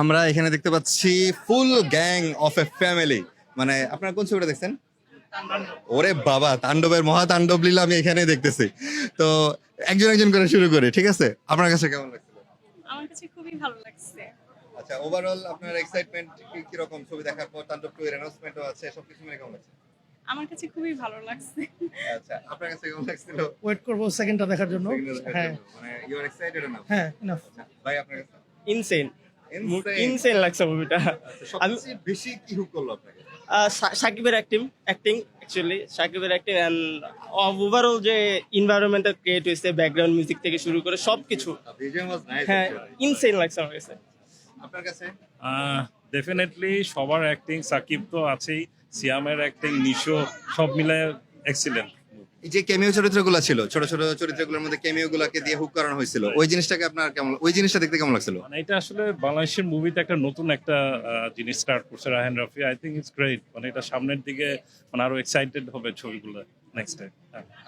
আমরা এখানে দেখতে পাচ্ছি full gang of a family মানে আপনারা কোন ছবিটা দেখছেন? ওরে বাবা তাণ্ডবের মহাতাণ্ডব লীলা আমি এখানে দেখতেছি। তো একজন একজন করে শুরু করি ঠিক আছে? আপনার কাছে কেমন লাগছিল আমার কাছে খুবই ভালো লাগছে। আচ্ছা ওভারঅল আপনার এক্সাইটমেন্ট কি রকম? ছবি দেখার পর তাণ্ডব টু এর অ্যানাউন্সমেন্টও আছে সবকিছু মিলে কেমন লাগছে? আমার কাছে খুবই ভালো লাগছে। আচ্ছা আপনার কাছে কেমন লাগছিল? ওয়েট করব সেকেন্ডটা দেখার জন্য। হ্যাঁ। মানে ইউ আর এক্সাইটেড না হ্যাঁ enough. ভাই আপনার কাছে? ইনসেন। ইনসেন লাগছে মুভিটা আচ্ছা, সবচেয়ে বেশি কি হুক করল আপনাকে? সাকিবের অ্যাক্টিং অ্যাক্টিং অ্যাকচুয়ালি সাকিবের অ্যাক্টিং অ্যান্ড ওভারঅল যে এনভায়রনমেন্টটা ক্রিয়েট হয়েছে ব্যাকগ্রাউন্ড মিউজিক থেকে শুরু করে সবকিছু। ভিজুয়াল ওয়াজ নাইস হ্যাঁ ইনসেন লাগছে আমার কাছে। আপনার কাছে? ডেফিনেটলি সবার অ্যাক্টিং সাকিব তো আছেই সিয়ামের অ্যাক্টিং নিশো সব মিলে এক্সিলেন্ট যে ক্যামিও চরিত্রগুলো ছিল ছোট ছোট চরিত্রগুলোর মধ্যে ক্যামিও গুলাকে দিয়ে হুক করানো হয়েছিল ওই জিনিসটাকে আপনার কেমন ওই জিনিসটা দেখতে কেমন লাগছিল? মানে এটা আসলে বাংলাদেশের মুভিতে একটা নতুন একটা জিনিস স্টার্ট করছে Rahan Rafi. I think it's great মানে এটা সামনের দিকে মানে আরও এক্সাইটেড হবে ছবিগুলো নেক্সট টাইম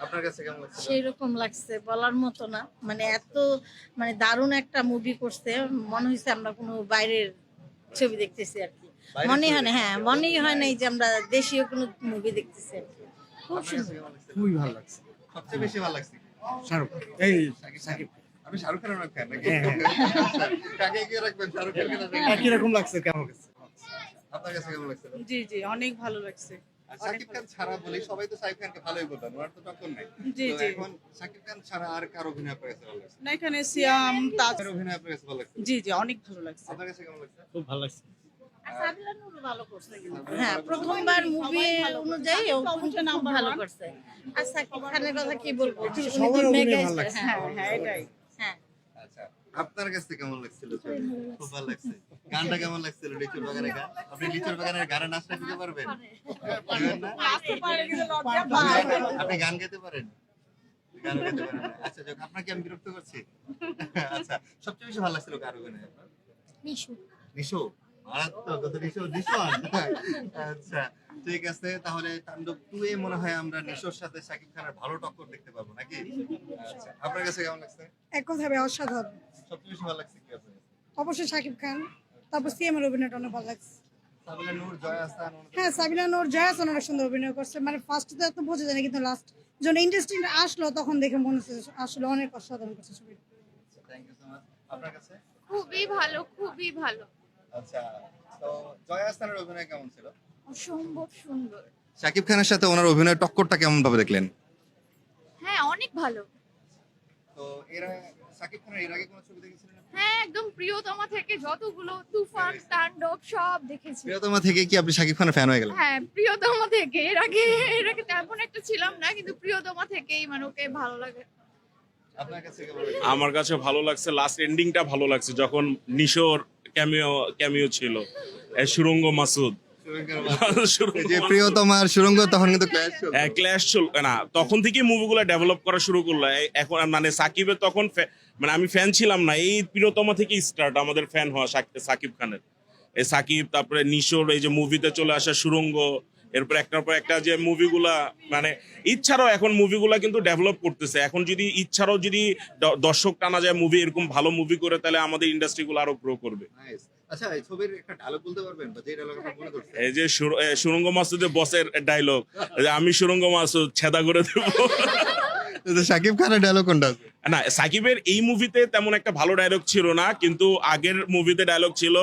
আপনার কাছে কেমন লাগছিল সেই রকম লাগছে বলার মতো না। মানে এত মানে দারুণ একটা মুভি করছে। মনে হয়েছে আমরা কোনো বাইরের ছবি দেখতেছি আর কি। মনে হয় না হ্যাঁ মনেই হয় নাই যে আমরা দেশীয় কোনো মুভি দেখতেছি আর কি। খুব সুন্দর খুবই ভালো লাগছে। সবচেয়ে বেশি ভালো লাগছে। শাহরুখ এই খান। আপনি শাহরুখ খানের অনেক নাকি? হ্যাঁ, কাকে এগিয়ে রাখবেন? শাহরুখ খানকে না একই রকম লাগছে? কেমন কাছে আপনার কাছে কেমন লাগছিল? জি জি অনেক ভালো লাগছে। আর শাকিব খান ছাড়া বলি সবাই তো শাকিব খানকে ভালোই বলতেন ওনার তো টক্কর নাই। জি, জি। এখন শাকিব খান ছাড়া আর কার অভিনয় আপনার কাছে ভালো লাগছে? না এখানে সিয়াম তাজ অভিনয় আপনার কাছে ভালো লাগছে? জি জি অনেক ভালো লাগছে। আপনার কাছে কেমন লাগছে? খুব ভালো লাগছে। হ্যাঁ প্রথমবার মুভি অনুযায়ী ও কিন্তু খুব ভালো করছে। আর সাকিব খানের কথা কি বলব? উনি তো সবার অভিনয় mega ভালো star, লাগছে। হ্যাঁ হ্যাঁ এটাই। হ্যাঁ। আচ্ছা আপনার কাছে কেমন লাগছিল? খুব ভালো লাগছে। গানটা কেমন লাগছিল? লিচুর বাগানের গান? আপনি লিচুর বাগানের গানের নাচটা দিতে পারবেন? আপনি গান গাইতে পারেন। গান গাইতে পারেন। আচ্ছা যাক আপনাকে আমি বিরক্ত করছি। আচ্ছা সবচেয়ে বেশি ভালো লাগছিল কার আপনার নিশু নিশো মারাত্মক আচ্ছা ঠিক আছে তাহলে তাণ্ডব টু এ মনে হয় আমরা নিশোর সাথে শাকিব খানের ভালো টক্কর দেখতে পাবো নাকি? আচ্ছা আপনার কাছে কেমন লাগছে? এক কথায় অসাধারণ। সবচেয়ে বেশি ভালো লাগছে কি আপনার অবশ্যই শাকিব খান তারপর সিএমের অভিনয়টা অনেক ভালো লাগছে। হ্যাঁ সাবিনা নোর জয়াসন অনেক সুন্দর অভিনয় করছে। মানে ফার্স্ট তো এত বোঝা যায় কিন্তু লাস্ট যখন ইন্ডাস্ট্রি আসলো তখন দেখে মনে হচ্ছে আসলে অনেক অসাধারণ করছে ছবি থ্যাংক ইউ সো মাচ আপনার কাছে? খুবই ভালো খুবই ভালো। আচ্ছা তো জয় আহসানের অভিনয় কেমন ছিল? অসম্ভব সুন্দর। শাকিব খানের সাথে ওনার অভিনয় টক্করটা কেমন ভাবে দেখলেন? হ্যাঁ অনেক ভালো। তো এরা শাকিব খানের এর আগে কোনো ছবি দেখেছিলেন হ্যাঁ একদম প্রিয়তমা থেকে যতগুলো তুফান তাণ্ডব সব দেখেছি। প্রিয়তমা থেকে কি আপনি শাকিব খানের ফ্যান হয়ে গেলেন? হ্যাঁ প্রিয়তমা থেকে। এর আগে এর আগে তেমন একটা ছিলাম না কিন্তু প্রিয়তমা থেকেই মানে ওকে ভালো লাগে। আপনার কাছে আমার কাছে ভালো লাগছে লাস্ট এন্ডিংটা ভালো লাগছে যখন নিশোর ক্যামিও ক্যামিও ছিল। সুরঙ্গ মাসুদ। যে প্রিয়তমার সুরঙ্গ তখন কিন্তু ক্ল্যাশ না তখন থেকেই মুভিগুলো ডেভেলপ করা শুরু করল। এখন মানে সাকিবের তখন মানে আমি ফ্যান ছিলাম না। এই প্রিয়তমা থেকে স্টার্ট আমাদের ফ্যান হওয়া সাকিব খানের। এই সাকিব তারপরে নিশোর এই যে মুভিতে চলে আসা সুরঙ্গ এরপর একটার পর একটা যে মুভিগুলা মানে ইচ্ছারও এখন মুভিগুলা কিন্তু ডেভেলপ করতেছে। এখন যদি ইচ্ছারও যদি দর্শক টানা যায় মুভি এরকম ভালো মুভি করে তাহলে আমাদের ইন্ডাস্ট্রিগুলো আরও গ্রো করবে। আচ্ছা এই ছবির একটা ডায়লগ বলতে পারবেন? বা যে ডায়লগটা মনে ধরছে এই যে সুরঙ্গ মাসুদের বসের ডায়লগ আমি সুরঙ্গ মাসুদ ছেদা করে দেবো। তো শাকিব খানের ডায়লগ কোনটা না সাকিবের এই মুভিতে তেমন একটা ভালো ডায়লগ ছিল না কিন্তু আগের মুভিতে ডায়লগ ছিল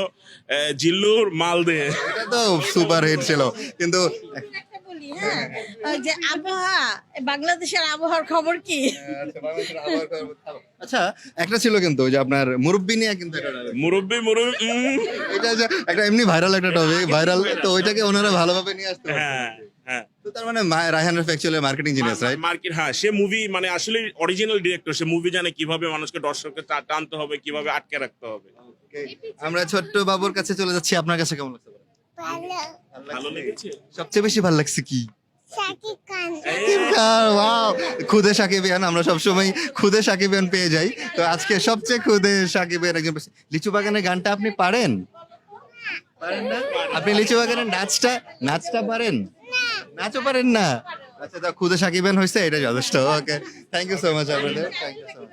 জিল্লুর মাল দে এটা তো সুপার হিট ছিল। কিন্তু একটা বলি হ্যাঁ ওই যে আবহাওয়া বাংলাদেশের আবহাওয়ার খবর কি? আচ্ছা একটা ছিল কিন্তু ওই যে আপনার মুরব্বি নিয়ে কিন্তু। মুরব্বী মুরব্বী এটা যে একটা এমনি ভাইরাল একটা টপিক ভাইরাল তো ওইটাকে ওনারা ভালোভাবে নিয়ে আসতে হ্যাঁ হ্যাঁ। তার মানে Raihan Rafi actually marketing genius right market হ্যাঁ সে মুভি মানে আসলে অরিজিনাল ডিরেক্টর সে মুভি জানে কীভাবে মানুষকে দর্শককে টানতে হবে কীভাবে আটকে রাখতে হবে। আমরা ছোট্ট বাবুর কাছে চলে যাচ্ছি আপনার কাছে কেমন লাগছে? ভালো। লেগেছে? সবচেয়ে বেশি ভালো লাগছে কি? খুদে সাকিবিয়ান আমরা সবসময় খুদে সাকিবিয়ান পেয়ে যাই। তো আজকে সবচেয়ে খুদে সাকিবিয়ান একজন। লিচু বাগানের গানটা আপনি পারেন? পারেন না? আপনি লিচু বাগানের নাচটা নাচটা পারেন? নাচও পারেন না। আচ্ছা তা খুদে সাকিবেন হয়েছে এটা যথেষ্ট। Okay thank you so much আপনাদের থ্যাংক ইউ সো মাচ